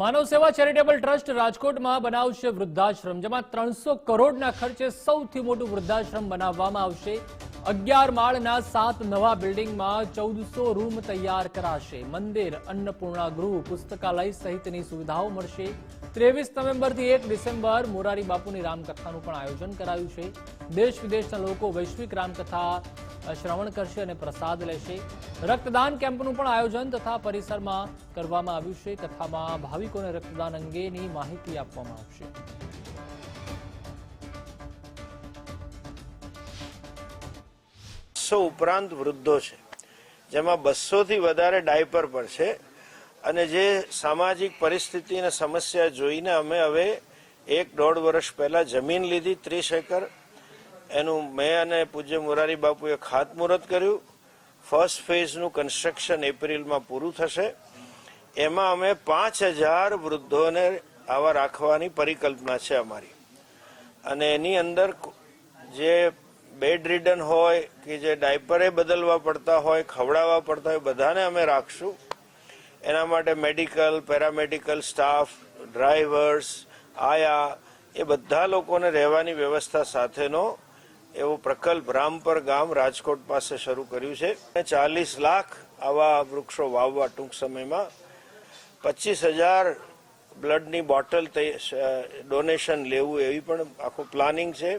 માનવ સેવા charitable trust રાજકોટમાં બનાવશે વૃદ્ધાશ્રમ, જેમાં ત્રણસો કરોડના ખર્ચે સૌથી મોટું વૃદ્ધાશ્રમ બનાવવામાં આવશે. અગિયાર માળના સાત નવા બિલ્ડિંગમાં ચૌદસો રૂમ તૈયાર કરાશે. મંદિર, અન્નપૂર્ણા ગૃહ, પુસ્તકાલય સહિતની સુવિધાઓ મળશે. ત્રેવીસ નવેમ્બરથી એક ડિસેમ્બર મોરારી બાપુની રામકથાનું પણ આયોજન કરાયું છે. દેશ વિદેશના લોકો વૈશ્વિક રામકથા શ્રવણ કરશે અને પ્રસાદ લેશે. રક્તદાન કેમ્પનું પણ આયોજન તથા પરિસરમાં કરવામાં આવ્યું છે. કથામાં ભાવિકોને રક્તદાન અંગેની માહિતી આપવામાં આવશે. બસો ઉપરાંત વૃદ્ધો છે. જેમાં બસોથી વધારે ડાયપર પર છે. અને જે સામાજિક પરિસ્થિતિ સમસ્યા જોઈને અમે હવે એક દોઢ વર્ષ પહેલા જમીન લીધી ત્રીસ એકર એનું મેં અને પૂજ્ય મોરારી બાપુએ ખાતમુહૂર્ત કર્યું. ફર્સ્ટ ફેઝનું કન્સ્ટ્રક્શન એપ્રિલમાં પૂરું થશે. એમાં અમે પાંચ હજાર વૃદ્ધોને આવા રાખવાની પરિકલ્પના છે અમારી. અને એની અંદર જે બેડ રિડન હોય કે જે ડાયપરે બદલવા પડતા હોય, ખવડાવવા પડતા હોય, બધાને અમે રાખશું. એના માટે મેડિકલ પેરામેડિકલ સ્ટાફ ડ્રાઈવર્સ આયા, એ બધા લોકોને રહેવાની વ્યવસ્થા સાથેનો એવો પ્રકલ્પ રામપર ગામ રાજકોટ પાસે શરૂ કર્યું છે. ચાલીસ લાખ આવા વૃક્ષો વાવવા ટૂંક સમયમાં. પચીસ હજાર બ્લડની બોટલ ડોનેશન લેવું એવી પણ આખું પ્લાનિંગ છે.